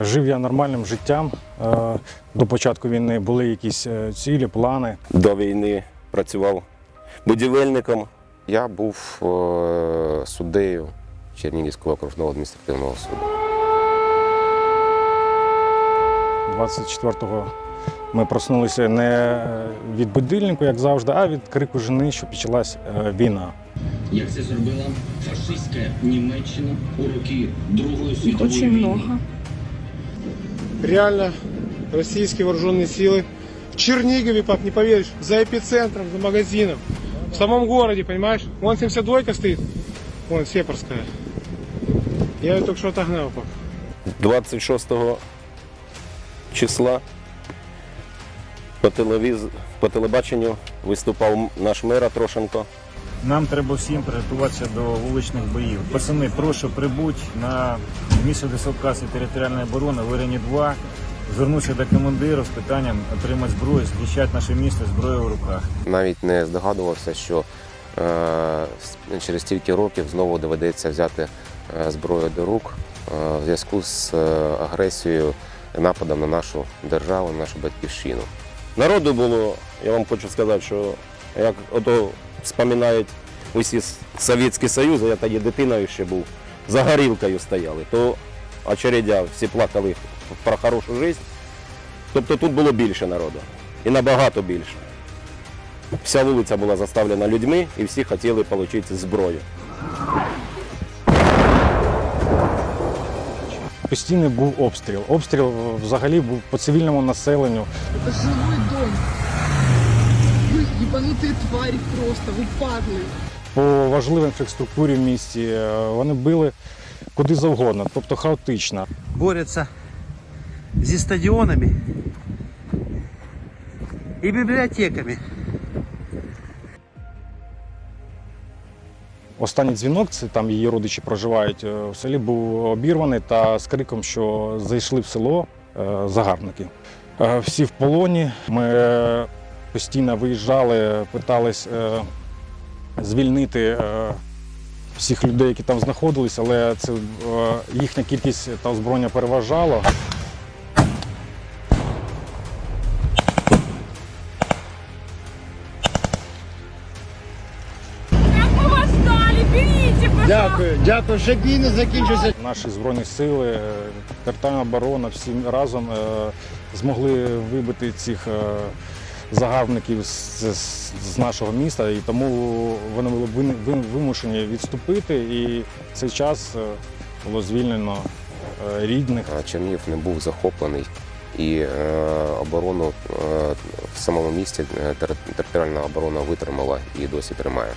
Жив я нормальним життям. Е, До початку війни були якісь е, цілі, плани. До війни працював будівельником. Я був е, суддею Чернігівського окружного адміністративного суду. 24-го ми проснулися не від будильнику, як завжди, а від крику жени, що почалась війна. Як це зробила фашистська Німеччина у роки Другої світової очень війни? много. Реально, российские вооруженные силы в Чернигове, пап, не поверишь, за эпицентром, за магазином. В самом городе, понимаешь? Вон 72-ка стоит, вон Сепарская. Я ее только что отогнал, пап. 26 числа по, телевіз... по телебаченню виступав наш мер Трошенко. Нам треба всім приготуватися до вуличних боїв. Пацани, прошу прибути на місце дислокації територіальної оборони в Ірені 2. Звернутися до командиру з питанням отримати зброю, захищати наше місто зброєю в руках. Навіть не здогадувався, що е, через стільки років знову доведеться взяти е, зброю до рук е, в зв'язку з е, агресією і нападом на нашу державу, на нашу батьківщину. Народу було, я вам хочу сказати, що як ото вспоминають усі с- Совєтський Союз, а я тоді дитиною ще був, за горілкою стояли, то очередя всі плакали про хорошу життя. Тобто тут було більше народу. І набагато більше. Вся вулиця була заставлена людьми і всі хотіли отримати зброю. Постійний був обстріл. Обстріл взагалі був по цивільному населенню. Это жилой дом Вы ебанутые твари просто, вы падлы. По важливій інфраструктурі в місті е, вони били куди завгодно, тобто хаотично. борються зі стадіонами і бібліотеками. Останній дзвінок, це там її родичі проживають е, в селі, був обірваний та з криком, що зайшли в село е, загарбники. Е, Всі в полоні. Ми е, постійно виїжджали, питались е, звільнити е, всіх людей, які там знаходились, але це е, їхня кількість та озброєння пожалуйста. Дякую, дякую, ще бій не закінчився. Наші збройні сили, територіальна оборона всі разом е, змогли вибити цих е, загарбників з, з- з нашого міста, і тому вони були вимушені відступити. І в цей час е, було звільнено е, рідних. Чернігів не був захоплений і е, оборону в самому місті територіальна оборона витримала і досі тримає.